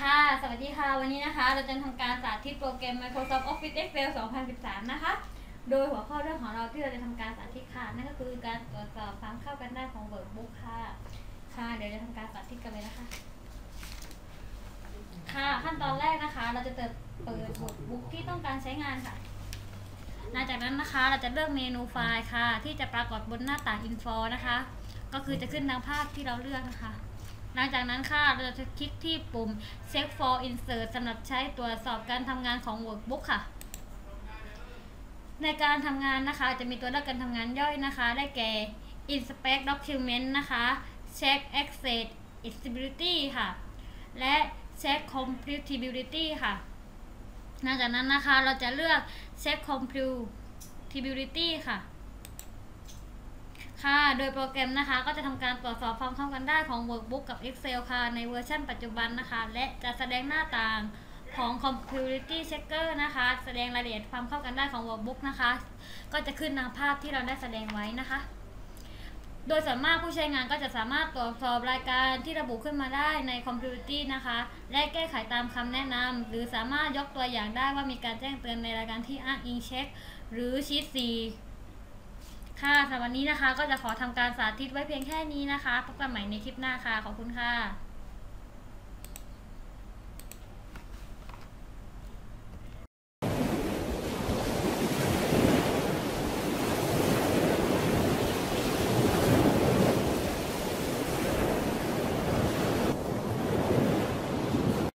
ค่ะ สวัสดีค่ะ วันนี้นะคะ เราจะทำการสาธิตโปรแกรม Microsoft Office Excel 2013 นะคะ โดยหัวข้อเรื่องของเราที่เราจะทำการสาธิตค่ะ นั่นก็คือการตรวจสอบความเข้ากันได้ของ Workbook ค่ะ ค่ะ เดี๋ยวจะทำการสาธิตกันเลยนะคะ ค่ะ ขั้นตอนแรกนะคะ เราจะเปิดเปิด Workbook ที่ต้องการใช้งานค่ะหลังจากนั้นนะคะ เราจะเลือกเมนูไฟล์ค่ะ ที่จะปรากฏบนหน้าต่าง Info นะคะ ก็คือจะขึ้นทางภาพที่เราเลือกนะคะ หลังจากนั้นค่ะ เราจะคลิกที่ปุ่ม Check for Insert สำหรับใช้ตรวจสอบการทำงานของ Workbook ค่ะ ในการทำงานนะคะ จะมีตัวเลือกการทำงานย่อยนะคะ ได้แก่ Inspect Document นะคะ Check Access Accessibility ค่ะ และ Check Compatibility ค่ะ หลังจากนั้นนะคะ เราจะเลือก Check Compatibility ค่ะ ค่ะ โดยโปรแกรมนะคะ ก็จะทำการตรวจสอบความเข้ากันได้ของ Workbook กับ Excel ค่ะ ในเวอร์ชันปัจจุบันนะคะ และจะแสดงหน้าต่างของ Compatibility Checker นะคะ แสดงรายละเอียดความเข้ากันได้ของ Workbook นะคะ ก็จะขึ้นตามภาพที่เราได้แสดงไว้นะคะ โดยส่วนมากผู้ใช้งานก็จะสามารถตรวจสอบรายการที่ระบุขึ้นมาได้ใน Compatibility นะคะ และแก้ไขตามคำแนะนำหรือสามารถยกตัวอย่างได้ว่ามีการแจ้งเตือนในรายการที่อ้างอิงเช็ค หรือชีท4 ค่ะสำหรับวันนี้นะคะ ก็จะขอทำการสาธิตไว้เพียงแค่นี้นะคะ พบกันใหม่ในคลิปหน้าค่ะ ขอบคุณค่ะ